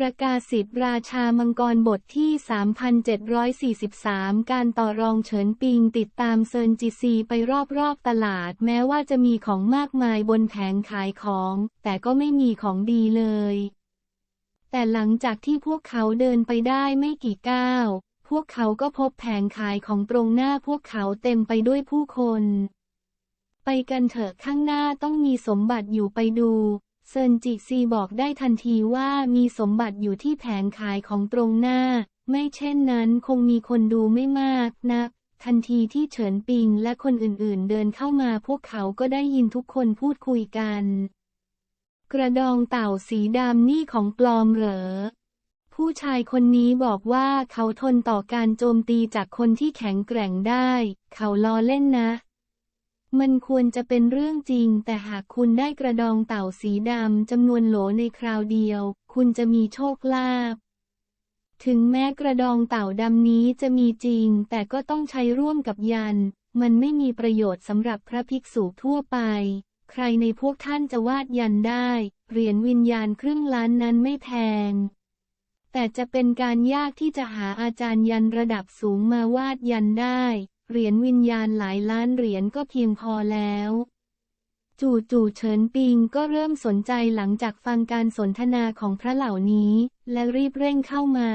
ประกาศสิทธิราชามังกรบทที่ 3743 การต่อรองเฉินปิงติดตามเซินจีซีไปรอบๆตลาด แม้ว่าจะมีของมากมายบนแผงขายของ แต่ก็ไม่มีของดีเลย แต่หลังจากที่พวกเขาเดินไปได้ไม่กี่ก้าว พวกเขาก็พบแผงขายของตรงหน้าพวกเขาเต็มไปด้วยผู้คน ไปกันเถอะข้างหน้าต้องมีสมบัติอยู่ไปดู เซินจิซีบอกได้ทันทีว่ามีสมบัติอยู่ที่แผงขายของตรงหน้า ไม่เช่นนั้นคงมีคนดูไม่มากนัก ทันทีที่เฉินปิงและคนอื่นๆ เดินเข้ามาพวกเขาก็ได้ยินทุกคนพูดคุยกัน กระดองเต่าสีดำนี่ของปลอมเหรอ ผู้ชายคนนี้บอกว่าเขาทนต่อการโจมตีจากคนที่แข็งแกร่งได้ เขาล้อเล่นนะ มันควรจะเป็นเรื่องจริง แต่หากคุณได้กระดองเต่าสีดำจำนวนโหลในคราวเดียว คุณจะมีโชคลาภถึงแม้กระดองเต่าดำนี้จะมีจริง แต่ก็ต้องใช้ร่วมกับยัน มันไม่มีประโยชน์สำหรับพระภิกษุทั่วไป ใครในพวกท่านจะวาดยันได้ เหรียญวิญญาณครึ่งล้านนั้นไม่แพง แต่จะเป็นการยากที่จะหาอาจารย์ยันระดับสูงมาวาดยันได้ เหรียญวิญญาณหลายล้านเหรียญก็เพียงพอแล้ว จู่ๆเฉินปิงก็เริ่มสนใจหลังจากฟังการสนทนาของพระเหล่านี้ และรีบเร่งเข้ามา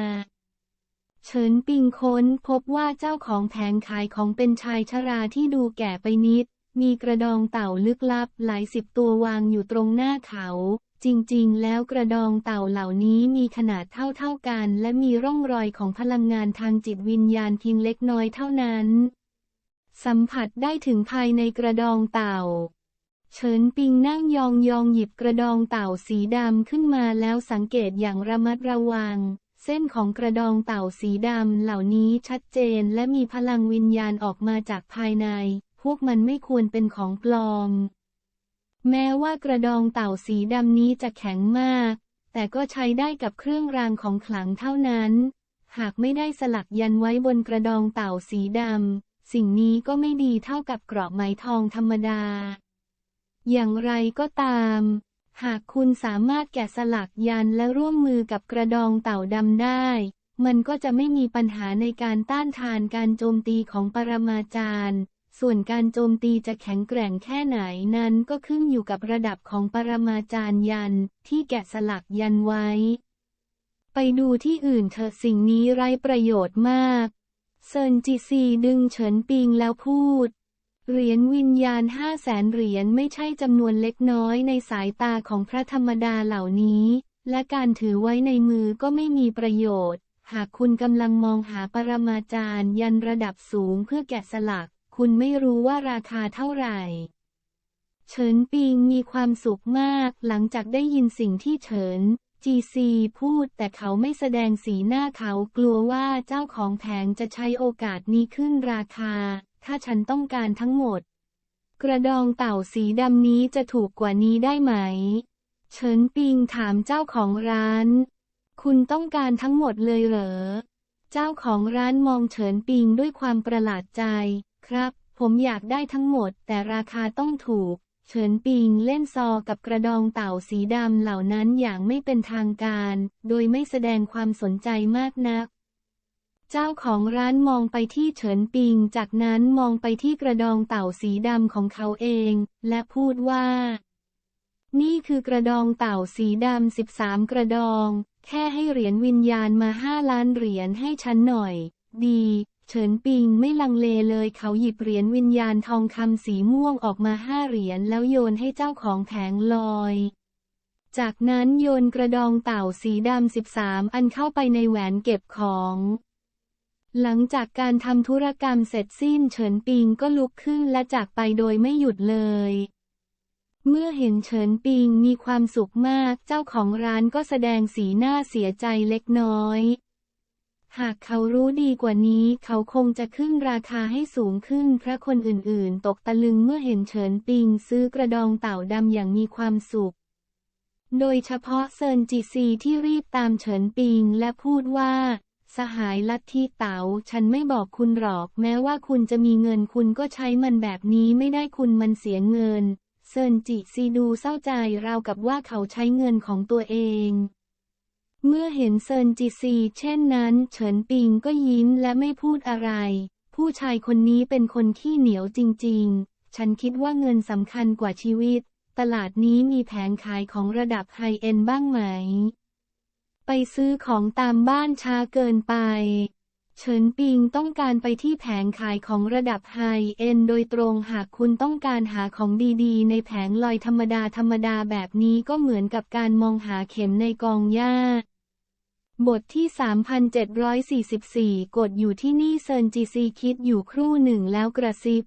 เฉินปิงค้นพบว่าเจ้าของแผงขายของเป็นชายชราที่ดูแก่ไปนิด มีกระดองเต่าลึกลับหลายสิบตัววางอยู่ตรงหน้าเขาจริงๆ แล้วกระดองเต่าเหล่านี้มีขนาดเท่าๆกัน และมีร่องรอยของพลังงานทางจิตวิญญาณเพียงเล็กน้อยเท่านั้น สัมผัสได้ถึงภายในกระดองเต่า เฉินปิงนั่งยองยองหยิบกระดองเต่าสีดำขึ้นมาแล้วสังเกตอย่างระมัดระวัง เส้นของกระดองเต่าสีดำเหล่านี้ชัดเจนและมีพลังวิญญาณออกมาจากภายใน พวกมันไม่ควรเป็นของปลอม แม้ว่ากระดองเต่าสีดำนี้จะแข็งมาก แต่ก็ใช้ได้กับเครื่องรางของขลังเท่านั้น หากไม่ได้สลักยันไว้บนกระดองเต่าสีดำ สิ่งนี้ก็ไม่ดีเท่ากับกรอบไหมทองธรรมดา อย่างไรก็ตาม หากคุณสามารถแกะสลักยันและร่วมมือกับกระดองเต่าดำได้ มันก็จะไม่มีปัญหาในการต้านทานการโจมตีของปรมาจารย์ส่วนการโจมตีจะแข็งแกร่งแค่ไหนนั้นก็ขึ้นอยู่กับระดับของปรมาจารย์ยันที่แกะสลักยันไว้ ไปดูที่อื่นเถอะสิ่งนี้ไร้ประโยชน์มาก เซินจีซีดึงเฉินปิงแล้วพูด เหรียญวิญญาณห้าแสนเหรียญไม่ใช่จำนวนเล็กน้อยในสายตาของพระธรรมดาเหล่านี้ และการถือไว้ในมือก็ไม่มีประโยชน์ หากคุณกำลังมองหาปรมาจารย์ยันระดับสูงเพื่อแกะสลัก คุณไม่รู้ว่าราคาเท่าไหร่เฉินปิงมีความสุขมากหลังจากได้ยินสิ่งที่เฉิน จีซีพูดแต่เขาไม่แสดงสีหน้าเขากลัวว่าเจ้าของแผงจะใช้โอกาสนี้ขึ้นราคา ถ้าฉันต้องการทั้งหมด กระดองเต่าสีดำนี้จะถูกกว่านี้ได้ไหม เฉินปิงถามเจ้าของร้าน คุณต้องการทั้งหมดเลยเหรอ เจ้าของร้านมองเฉินปิงด้วยความประหลาดใจ ครับ ผมอยากได้ทั้งหมดแต่ราคาต้องถูก เฉินปิงเล่นซอกับกระดองเต่าสีดำเหล่านั้นอย่างไม่เป็นทางการ โดยไม่แสดงความสนใจมากนัก เจ้าของร้านมองไปที่เฉินปิง จากนั้นมองไปที่กระดองเต่าสีดำของเขาเอง และพูดว่า นี่คือกระดองเต่าสีดำสิบสามกระดอง แค่ให้เหรียญวิญญาณมาห้าล้านเหรียญให้ฉันหน่อย ดี เฉินปิงไม่ลังเลเลยเขาหยิบเหรียญวิญญาณทองคำสีม่วงออกมาห้าเหรียญแล้วโยนให้เจ้าของแผงลอย จากนั้นโยนกระดองเต่าสีดำสิบสามอันเข้าไปในแหวนเก็บของ หลังจากการทำธุรกรรมเสร็จสิ้นเฉินปิงก็ลุกขึ้นและจากไปโดยไม่หยุดเลยเมื่อเห็นเฉินปิงมีความสุขมาก เจ้าของร้านก็แสดงสีหน้าเสียใจเล็กน้อย หากเขารู้ดีกว่านี้เขาคงจะขึ้นราคาให้สูงขึ้นพระคนอื่นๆ ตกตะลึงเมื่อเห็นเฉินปิงซื้อกระดองเต่าดำอย่างมีความสุข โดยเฉพาะเซินจิซีที่รีบตามเฉินปิงและพูดว่า สหายลัทธิเต๋าฉันไม่บอกคุณหรอก แม้ว่าคุณจะมีเงินคุณก็ใช้มันแบบนี้ไม่ได้คุณมันเสียเงิน เซินจิซีดูเศร้าใจราวกับว่าเขาใช้เงินของตัวเอง เมื่อเห็นเซินจีซี เช่นนั้น เฉินปิงก็ยิ้มและไม่พูดอะไร ผู้ชายคนนี้เป็นคนขี้เหนียวจริงๆ ฉันคิดว่าเงินสำคัญกว่าชีวิต ตลาดนี้มีแผงขายของระดับไฮเอ็นบ้างไหม ไปซื้อของตามบ้านช้าเกินไป เฉินปิงต้องการไปที่แผงขายของระดับไฮเอ็นโดยตรงหากคุณต้องการหาของดีๆ ในแผงลอยธรรมดาธรรมดาแบบนี้ก็เหมือนกับการมองหาเข็มในกองหญ้า บทที่ 3744 กดอยู่ที่นี่เซินจีซีคิดอยู่ครู่หนึ่งแล้วกระซิบ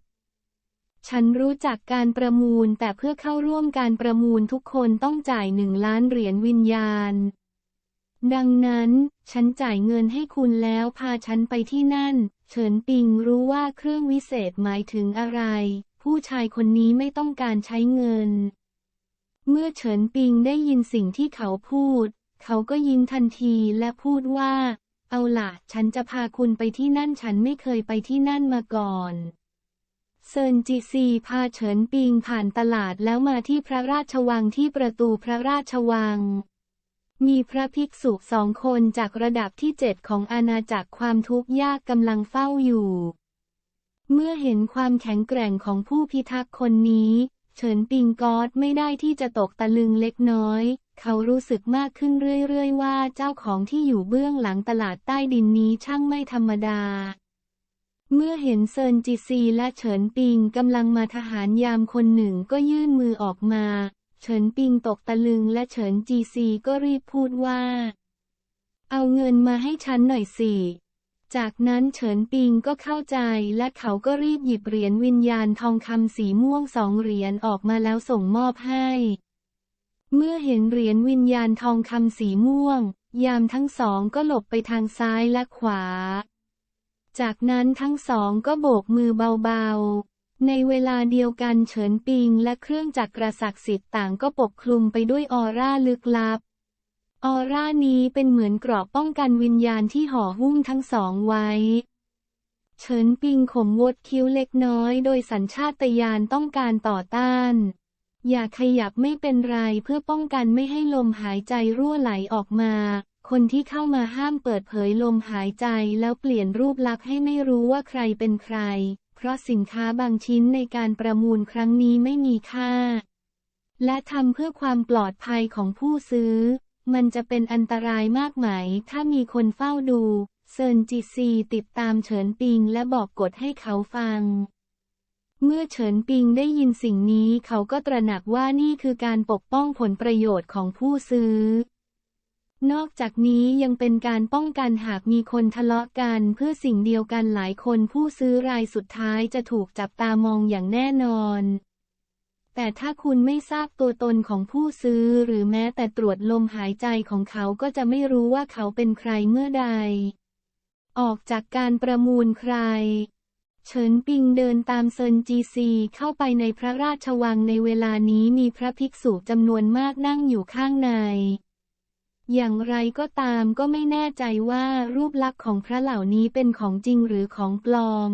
ฉันรู้จักการประมูลแต่เพื่อเข้าร่วมการประมูลทุกคนต้องจ่ายหนึ่งล้านเหรียญวิญญาณ ดังนั้น ฉันจ่ายเงินให้คุณแล้วพาฉันไปที่นั่น เฉินปิงรู้ว่าเครื่องวิเศษหมายถึงอะไร ผู้ชายคนนี้ไม่ต้องการใช้เงิน เมื่อเฉินปิงได้ยินสิ่งที่เขาพูด เขาก็ยิ้มทันทีและพูดว่า เอาล่ะฉันจะพาคุณไปที่นั่นฉันไม่เคยไปที่นั่นมาก่อนเซินจีซีพาเฉินปิงผ่านตลาดแล้วมาที่พระราชวังที่ประตูพระราชวัง มีพระภิกษุสองคนจากระดับที่เจ็ดของอาณาจักรความทุกข์ยากกำลังเฝ้าอยู่ เมื่อเห็นความแข็งแกร่งของผู้พิทักษ์คนนี้ เฉินปิงกอดไม่ได้ที่จะตกตะลึงเล็กน้อย เขารู้สึกมากขึ้นเรื่อยๆว่าเจ้าของที่อยู่เบื้องหลังตลาดใต้ดินนี้ช่างไม่ธรรมดาเมื่อเห็นเซินจิซีและเฉินปิงกำลังมาทหารยามคนหนึ่งก็ยื่นมือออกมา เฉินปิงตกตะลึงและเฉินจีซีก็รีบพูดว่า เอาเงินมาให้ฉันหน่อยสิ จากนั้นเฉินปิงก็เข้าใจและเขาก็รีบหยิบเหรียญวิญญาณทองคำสีม่วงสองเหรียญออกมาแล้วส่งมอบให้ เมื่อเห็นเหรียญวิญญาณทองคำสีม่วง ยามทั้งสองก็หลบไปทางซ้ายและขวา จากนั้นทั้งสองก็โบกมือเบาๆ ในเวลาเดียวกันเฉินปิงและเครื่องจักรศักดิ์สิทธิ์ต่างก็ปกคลุมไปด้วยออร่าลึกลับ ออร่านี้เป็นเหมือนกรอบป้องกันวิญญาณที่ห่อหุ้มทั้งสองไว้ เฉินปิงขมวดคิ้วเล็กน้อย โดยสัญชาตญาณต้องการต่อต้าน อย่าขยับไม่เป็นไรเพื่อป้องกันไม่ให้ลมหายใจรั่วไหลออกมา คนที่เข้ามาห้ามเปิดเผยลมหายใจแล้วเปลี่ยนรูปลักษณ์ให้ไม่รู้ว่าใครเป็นใคร เพราะสินค้าบางชิ้นในการประมูลครั้งนี้ไม่มีค่า และทำเพื่อความปลอดภัยของผู้ซื้อ มันจะเป็นอันตรายมากไหม ถ้ามีคนเฝ้าดู เซินจีซีติดตามเฉินปิงและบอกกฎให้เขาฟัง เมื่อเฉินปิงได้ยินสิ่งนี้เขาก็ตระหนักว่านี่คือการปกป้องผลประโยชน์ของผู้ซื้อ นอกจากนี้ยังเป็นการป้องกันหากมีคนทะเลาะกันเพื่อสิ่งเดียวกันหลายคนผู้ซื้อรายสุดท้ายจะถูกจับตามองอย่างแน่นอน แต่ถ้าคุณไม่ทราบตัวตนของผู้ซื้อหรือแม้แต่ตรวจลมหายใจของเขาก็จะไม่รู้ว่าเขาเป็นใครเมื่อใด ออกจากการประมูลใคร เฉินปิงเดินตามเซินจีซีเข้าไปในพระราชวังในเวลานี้มีพระภิกษุจำนวนมากนั่งอยู่ข้างใน อย่างไรก็ตามก็ไม่แน่ใจว่ารูปลักษณ์ของพระเหล่านี้เป็นของจริงหรือของปลอม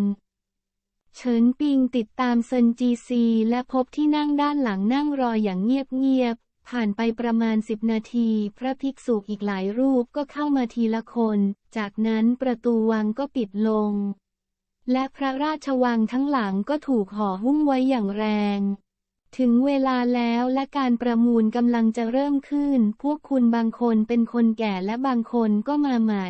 เฉินปิงติดตามเซินจีซีและพบที่นั่งด้านหลังนั่งรออย่างเงียบๆ ผ่านไปประมาณสิบนาที พระภิกษุอีกหลายรูปก็เข้ามาทีละคน จากนั้นประตูวังก็ปิดลง และพระราชวังทั้งหลังก็ถูกห่อหุ้มไว้อย่างแรง ถึงเวลาแล้วและการประมูลกำลังจะเริ่มขึ้น พวกคุณบางคนเป็นคนแก่และบางคนก็มาใหม่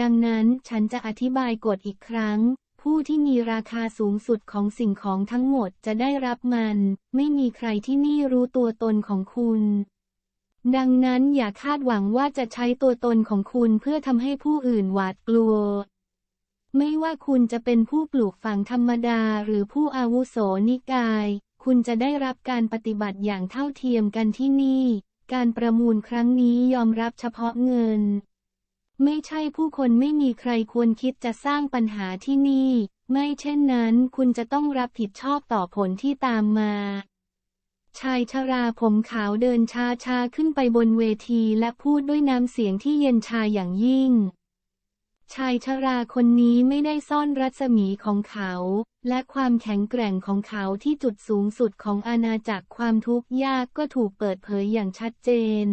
ดังนั้นฉันจะอธิบายกฎอีกครั้ง ผู้ที่มีราคาสูงสุดของสิ่งของทั้งหมดจะได้รับมัน ไม่มีใครที่นี่รู้ตัวตนของคุณ ดังนั้นอย่าคาดหวังว่าจะใช้ตัวตนของคุณเพื่อทำให้ผู้อื่นหวาดกลัวไม่ว่าคุณจะเป็นผู้ปลูกฝังธรรมดาหรือผู้อาวุโสนิกาย คุณจะได้รับการปฏิบัติอย่างเท่าเทียมกันที่นี่ การประมูลครั้งนี้ยอมรับเฉพาะเงิน ไม่ใช่ผู้คนไม่มีใครควรคิดจะสร้างปัญหาที่นี่ ไม่เช่นนั้นคุณจะต้องรับผิดชอบต่อผลที่ตามมา ชายชราผมขาวเดินช้าชาขึ้นไปบนเวทีและพูดด้วยน้ำเสียงที่เย็นชาอย่างยิ่ง ชายชราคนนี้ไม่ได้ซ่อนรัศมีของเขา และความแข็งแกร่งของเขาที่จุดสูงสุดของอาณาจักรความทุกข์ยากก็ถูกเปิดเผยอย่างชัดเจน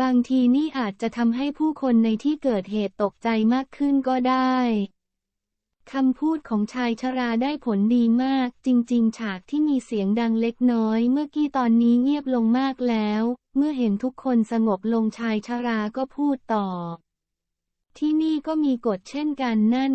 บางทีนี่อาจจะทำให้ผู้คนในที่เกิดเหตุตกใจมากขึ้นก็ได้คำพูดของชายชราได้ผลดีมาก จริง ๆ ฉากที่มีเสียงดังเล็กน้อย เมื่อกี้ตอนนี้เงียบลงมากแล้ว เมื่อเห็นทุกคนสงบลงชายชราก็พูดต่อ ที่นี่ก็มีกฎเช่นกันนั่น